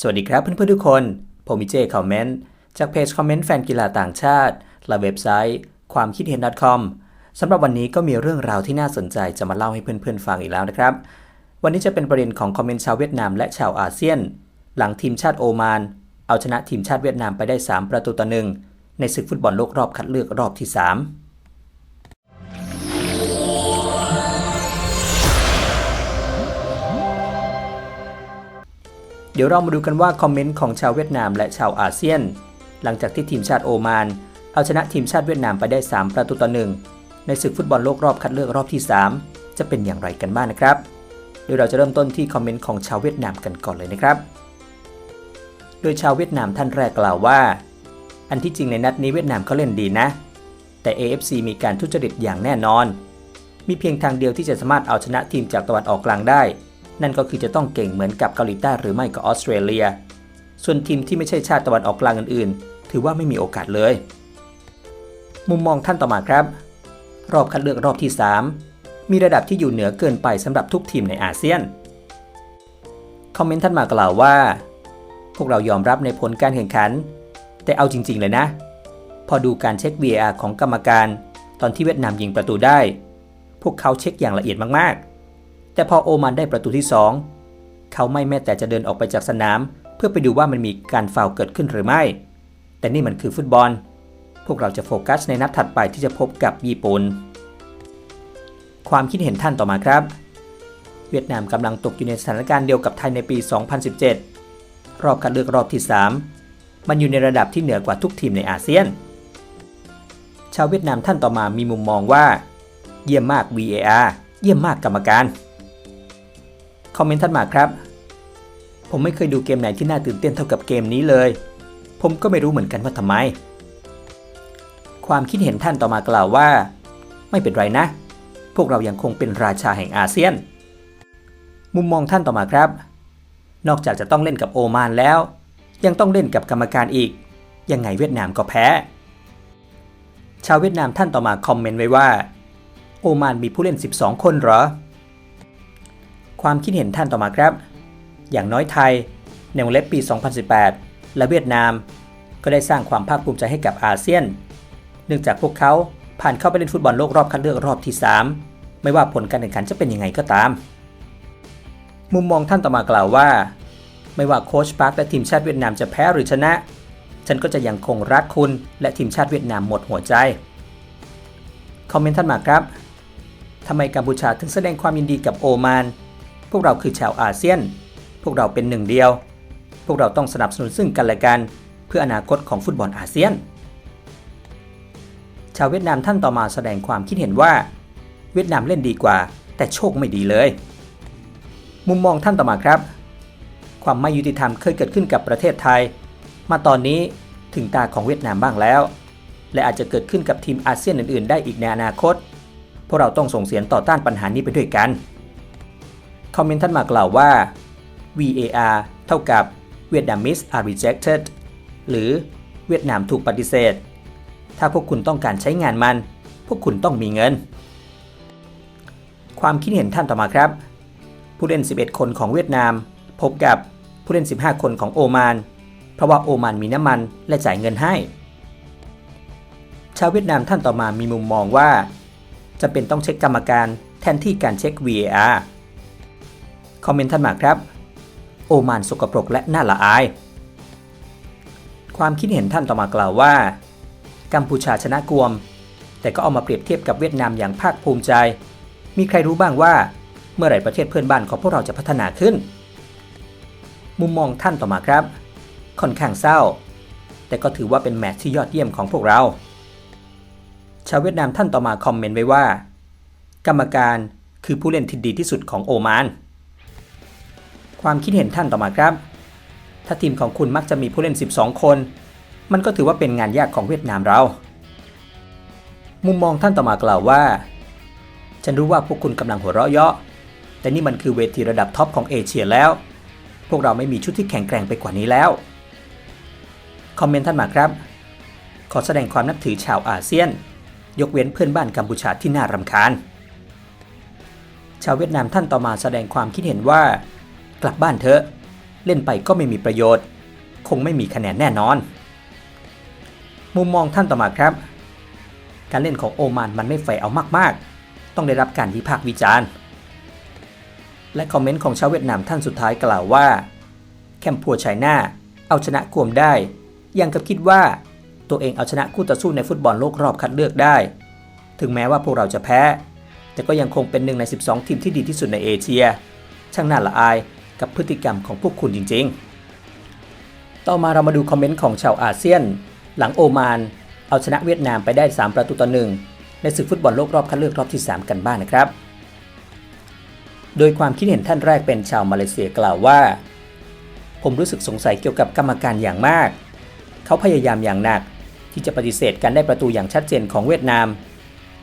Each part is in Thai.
สวัสดีครับเพื่อนๆทุกคน ผมมิเจคอมเมนต์จากเพจคอมเมนต์แฟนกีฬาต่างชาติและเว็บไซต์ ความคิดเห็น .com สำหรับวันนี้ก็มีเรื่องราวที่น่าสนใจจะมาเล่าให้เพื่อนๆฟังอีกแล้วนะครับ วันนี้จะเป็นประเด็นของคอมเมนต์ชาวเวียดนามและชาวอาเซียน หลังทีมชาติโอมาน เอาชนะทีมชาติเวียดนามไปได้ 3 ประตูต่อหนึ่งในศึกฟุตบอลโลกรอบคัดเลือกรอบที่ 3 เดี๋ยวเรามาดูกันว่าคอมเมนต์ของชาวเวียดนามและชาวอาเซียน หลังจากที่ทีมชาติโอมาน เอาชนะทีมชาติเวียดนามไปได้ 3 ประตูต่อหนึ่งในศึกฟุตบอลโลกรอบคัดเลือกรอบที่ 3 จะเป็นอย่างไรกันบ้างนะครับโดยเราจะเริ่มต้นที่คอมเมนต์ของชาวเวียดนามกันก่อนเลยนะครับ โดยชาวเวียดนามท่านแรกกล่าวว่า อันที่จริงในนัดนี้เวียดนามเขาเล่นดีนะ แต่ AFC มีการทุจริตอย่างแน่นอน มีเพียงทางเดียวที่จะสามารถเอาชนะทีมจากตะวันออกกลางได้ นั่นก็คือจะต้องเก่งเหมือนกับเกาหลีใต้หรือไม่ก็ออสเตรเลีย ส่วนทีมที่ไม่ใช่ชาติตะวันออกกลางอื่นๆ ถือว่าไม่มีโอกาสเลย มุมมองท่านต่อมาครับ รอบคัดเลือกรอบที่ 3 มีระดับที่อยู่เหนือเกินไปสำหรับทุกทีมในอาเซียน คอมเมนต์ท่านมากล่าวว่า พวกเรายอมรับในผลการแข่งขัน แต่เอาจริง ๆ เลยนะ พอดูการเช็ค VAR ของกรรมการ ตอนที่เวียดนามยิงประตูได้ พวกเขาเช็คอย่างละเอียดมากๆ แต่พอโอมานได้ประตูที่ 2 เขาไม่แม้แต่จะเดินออกไปจากสนาม เพื่อไปดูว่ามันมีการฟาวเกิดขึ้นหรือไม่ แต่นี่มันคือฟุตบอล พวกเราจะโฟกัสในนัดถัดไปที่จะพบกับญี่ปุ่น ความคิดเห็นท่านต่อมาครับ เวียดนามกำลังตกอยู่ในสถานการณ์เดียวกับไทยในปี 2017 รอบคัดเลือกรอบที่ 3 มันอยู่ในระดับที่เหนือกว่าทุกทีมในอาเซียน ชาวเวียดนามท่านต่อมามีมุมมองว่า เยี่ยมมาก VAR เยี่ยมมากกรรมการ คอมเมนต์ท่านมาครับ ผมไม่เคยดูเกมไหนที่น่าตื่นเต้นเท่ากับเกมนี้เลย ผมก็ไม่รู้เหมือนกันว่าทำไม ความคิดเห็นท่านต่อมากล่าวว่า ไม่เป็นไรนะ พวกเรายังคงเป็นราชาแห่งอาเซียน มุมมองท่านต่อมาครับ นอกจากจะต้องเล่นกับโอมานแล้ว ยังต้องเล่นกับกรรมการอีก ยังไงเวียดนามก็แพ้ ชาวเวียดนามท่านต่อมาคอมเมนต์ไว้ว่า โอมานมีผู้เล่น 12 คนเหรอ ความคิดเห็นท่านต่อมาครับ อย่างน้อยไทย ในวงเล็บปี 2018 และเวียดนาม ก็ได้สร้างความภาคภูมิใจให้กับอาเซียน เนื่องจากพวกเขาผ่านเข้าไปเล่นฟุตบอลโลกรอบคัดเลือกรอบที่ 3 ไม่ว่าผลการแข่งขันจะเป็นยังไงก็ตาม มุมมองท่านต่อมากล่าวว่า ไม่ว่าโค้ชปาร์คและทีมชาติเวียดนามจะแพ้หรือชนะ ฉันก็จะยังคงรักคุณ และทีมชาติเวียดนามหมดหัวใจคอมเมนต์ท่านมาครับทำไมกัมพูชาถึงแสดงความยินดีกับโอมาน พวกเราคือชาวอาเซียน พวกเราเป็นหนึ่งเดียว พวกเราต้องสนับสนุนซึ่งกันและกัน เพื่ออนาคตของฟุตบอลอาเซียน ชาวเวียดนามท่านต่อมาแสดงความคิดเห็นว่า เวียดนามเล่นดีกว่า แต่โชคไม่ดีเลย มุมมองท่านต่อมาครับ ความไม่ยุติธรรมเคยเกิดขึ้นกับประเทศไทย มาตอนนี้ถึงตาของเวียดนามบ้างแล้ว และอาจจะเกิดขึ้นกับทีมอาเซียนอื่น ๆ ได้อีกในอนาคต พวกเราต้องส่งเสียงต่อต้านปัญหานี้ไปด้วยกัน คอมเมนต์ท่านมากล่าวว่า VAR เท่ากับ Vietnamese are rejected หรือเวียดนามถูกปฏิเสธ ถ้าพวกคุณต้องการใช้งานมัน พวกคุณต้องมีเงิน ความคิดเห็นท่านต่อมาครับ ผู้เล่น 11 คนของเวียดนาม พบกับผู้เล่น 15 คนของโอมาน เพราะว่าโอมานมีน้ำมันและจ่ายเงินให้ ชาวเวียดนามท่านต่อมามีมุมมองว่าจะเป็นต้องเช็คกรรมการแทนที่การเช็ค VAR คอมเมนต์ท่านมาครับ โอมานสกปรกและน่าละอาย ความคิดเห็นท่านต่อมากล่าวว่า กัมพูชาชนะกวม แต่ก็เอามาเปรียบเทียบกับเวียดนามอย่างภาคภูมิใจ มีใครรู้บ้างว่า เมื่อไหร่ประเทศเพื่อนบ้านของพวกเราจะพัฒนาขึ้น มุมมองท่านต่อมาครับ ค่อนข้างเศร้า แต่ก็ถือว่าเป็นแมตช์ที่ยอดเยี่ยมของพวกเรา ชาวเวียดนามท่านต่อมาคอมเมนต์ไว้ว่า กรรมการคือผู้เล่นที่ดีที่สุดของโอมาน ความคิดเห็นท่านต่อมาครับ ถ้าทีมของคุณมักจะมีผู้เล่น 12 คน มันก็ถือว่าเป็นงานยากของเวียดนามเรา มุมมองท่านต่อมากล่าวว่า ฉันรู้ว่าพวกคุณกำลังหัวเราะเยาะ แต่นี่มันคือเวทีระดับท็อปของเอเชียแล้ว พวกเราไม่มีชุดที่แข็งแกร่งไปกว่านี้แล้ว คอมเมนต์ท่านมาครับ ขอแสดงความนับถือชาวอาเซียน ยกเว้นเพื่อนบ้านกัมพูชาที่น่ารำคาญ ชาวเวียดนามท่านต่อมาแสดงความคิดเห็นว่า กลับบ้านเถอะ เล่นไปก็ไม่มีประโยชน์ คงไม่มีคะแนนแน่นอน มุมมองท่านต่อมาครับ การเล่นของโอมานมันไม่แฟร์เอามากๆ ต้องได้รับการวิพากษ์วิจารณ์ และคอมเมนต์ของชาวเวียดนามท่านสุดท้ายกล่าวว่า แคมพัวไชน่าเอาชนะกวมได้ ยังกับคิดว่าตัวเองเอาชนะคู่ต่อสู้ในฟุตบอลโลกรอบคัดเลือกได้ ถึงแม้ว่าพวกเราจะแพ้ แต่ก็ยังคงเป็นหนึ่งใน 12 ทีมที่ดีที่สุดในเอเชีย ช่างน่าละอาย กับพฤติกรรมของพวกคุณจริง ๆ ต่อมาเรามาดูคอมเมนต์ของชาวอาเซียน หลังโอมานเอาชนะเวียดนามไปได้ 3 ประตูต่อหนึ่งในศึกฟุตบอลโลกรอบคัดเลือกรอบที่ 3 กันบ้างนนะครับ โดยความคิดเห็นท่านแรกเป็นชาวมาเลเซียกล่าวว่า ผมรู้สึกสงสัยเกี่ยวกับกรรมการอย่างมาก เขาพยายามอย่างหนักที่จะปฏิเสธการได้ประตูอย่างชัดเจนของเวียดนาม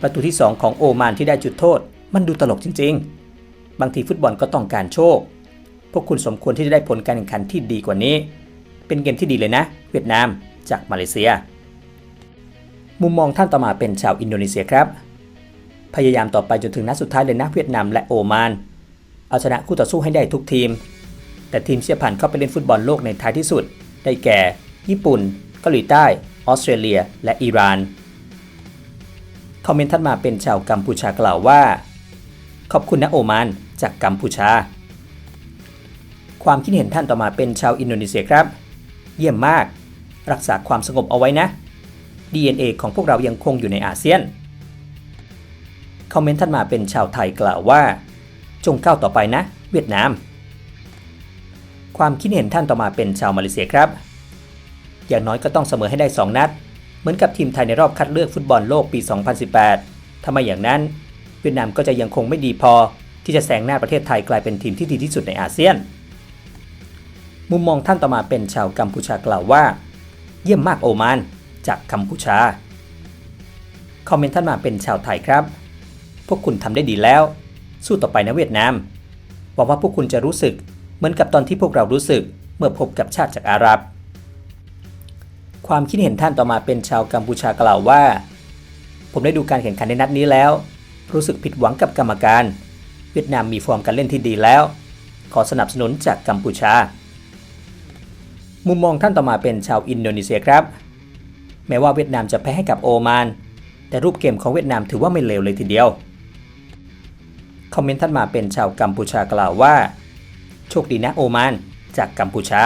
ประตูที่ 2 ของโอมานที่ได้จุดโทษ มันดูตลกจริง ๆ บางทีฟุตบอลก็ต้องการโชค พวกคุณสมควรที่จะได้ผลการแข่งขันที่ดีกว่านี้ เป็นเกมที่ดีเลยนะ เวียดนามจากมาเลเซีย มุมมองท่านต่อมาเป็นชาวอินโดนีเซียครับ พยายามต่อไปจนถึงนัดสุดท้ายเลยนะเวียดนามและโอมาน เอาชนะคู่ต่อสู้ให้ได้ทุกทีม แต่ทีมเชียผ่านเข้าไปเล่นฟุตบอลโลกในท้ายที่สุด ได้แก่ ญี่ปุ่นเกาหลีใต้ ออสเตรเลีย และอิหร่านคอมเมนต์ท่านมาเป็นชาวกัมพูชากล่าวว่า ขอบคุณนะโอมานจากกัมพูชา ความคิดเห็นท่านต่อมาเป็นชาวอินโดนีเซียครับ เยี่ยมมาก รักษาความสงบเอาไว้นะ DNA ของพวกเรายังคงอยู่ในอาเซียน คอมเมนต์ท่านมาเป็นชาวไทยกล่าวว่า จงก้าวต่อไปนะ เวียดนาม ความคิดเห็นท่านต่อมาเป็นชาวมาเลเซียครับ อย่างน้อยก็ต้องเสมอให้ได้ 2 นัด เหมือนกับทีมไทยในรอบคัดเลือกฟุตบอลโลกปี 2018ถ้าไมอย่างนั้น เวียดนามก็จะยังคงไม่ดีพอที่จะแซงหน้าประเทศไทยกลายเป็นทีมที่ดีที่สุดในอาเซียน มุมมองท่านต่อมาเป็นชาวกัมพูชากล่าวว่า เยี่ยมมากโอมาน จากกัมพูชา คอมเมนต์ท่านมาเป็นชาวไทยครับ พวกคุณทำได้ดีแล้ว สู้ต่อไปนะเวียดนามหวังว่าพวกคุณจะรู้สึกเหมือนกับตอนที่พวกเรารู้สึกเมื่อพบกับชาติจากอาหรับ ความคิดเห็นท่านต่อมาเป็นชาวกัมพูชากล่าวว่า ผมได้ดูการแข่งขันในนัดนี้แล้ว รู้สึกผิดหวังกับกรรมการ เวียดนามมีฟอร์มการเล่นที่ดีแล้ว ขอสนับสนุนจากกัมพูชา มุมมองท่านต่อมาเป็นชาวอินโดนีเซียครับ แม้ว่าเวียดนามจะแพ้ให้กับโอมาน แต่รูปเกมของเวียดนามถือว่าไม่เลวเลยทีเดียว คอมเมนต์ท่านมาเป็นชาวกัมพูชากล่าวว่า โชคดีนะโอมาน จากกัมพูชา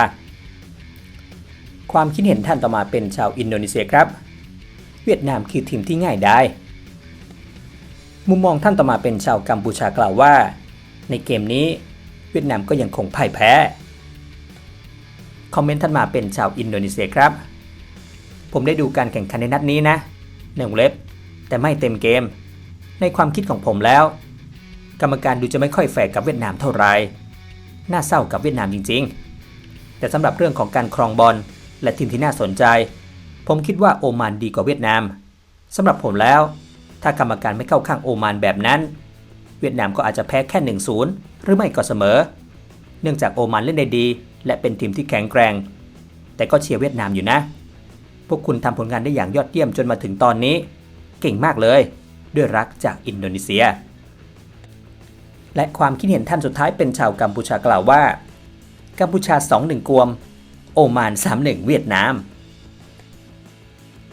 ความคิดเห็นท่านต่อมาเป็นชาวอินโดนีเซียครับ เวียดนามคือทีมที่ง่ายได้มุมมองท่านต่อมาเป็นชาวกัมพูชากล่าวว่า ในเกมนี้เวียดนามก็ยังคงพ่ายแพ้ คอมเมนต์ท่านมาเป็นชาวอินโดนีเซียครับ ผมได้ดูการแข่งขันในนัดนี้นะในวงเล็บ แต่ไม่เต็มเกม ในความคิดของผมแล้ว กรรมการดูจะไม่ค่อยแฟร์กับเวียดนามเท่าไหร่น่าเศร้ากับเวียดนามจริง ๆ แต่สำหรับเรื่องของการครองบอลและทีมที่น่าสนใจ ผมคิดว่าโอมานดีกว่าเวียดนามสำหรับผมแล้ว ถ้ากรรมการไม่เข้าข้างโอมานแบบนั้น เวียดนามก็อาจจะแพ้แค่ 1-0 หรือไม่ก็เสมอ เนื่องจากโอมานเล่นได้ดี และเป็นทีมที่แข็งแกร่ง แต่ก็เชียร์เวียดนามอยู่นะ พวกคุณทำผลงานได้อย่างยอดเยี่ยมจนมาถึงตอนนี้ เก่งมากเลย ด้วยรักจากอินโดนีเซีย และความคิดเห็นท่านสุดท้ายเป็นชาวกัมพูชากล่าวว่า กัมพูชา 2-1 กวม โอมาน 3-1 เวียดนาม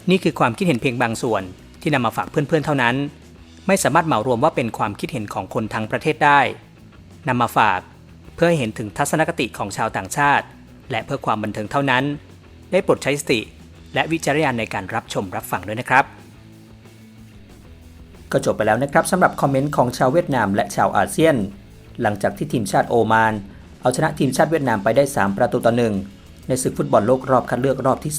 นี่คือความคิดเห็นเพียงบางส่วนที่นำมาฝากเพื่อนๆเท่านั้น ไม่สามารถเหมารวมว่าเป็นความคิดเห็นของคนทั้งประเทศได้นำมาฝาก พื่อให้เห็นถึงทัศนคติของชาวต่างชาติ และเพื่อความบันเทิงเท่านั้น ได้โปรดใช้สติ และวิจารณญาณในการรับชมรับฟังด้วยนะครับ ก็จบไปแล้วนะครับสำหรับคอมเมนต์ของชาวเวียดนามและชาวอาเซียน หลังจากที่ทีมชาติโอมาน เอาชนะทีมชาติเวียดนามไปได้ 3 ประตูต่อหนึ่งในศึกฟุตบอลโลกรอบคัดเลือกรอบที่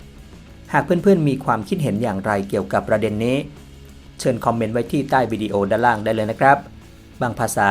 3 หากเพื่อนๆมีความคิดเห็นอย่างไรเกี่ยวกับประเด็นนี้ เชิญคอมเมนต์ไว้ที่ใต้วิดีโอด้านล่างได้เลยนะครับ บางภาษา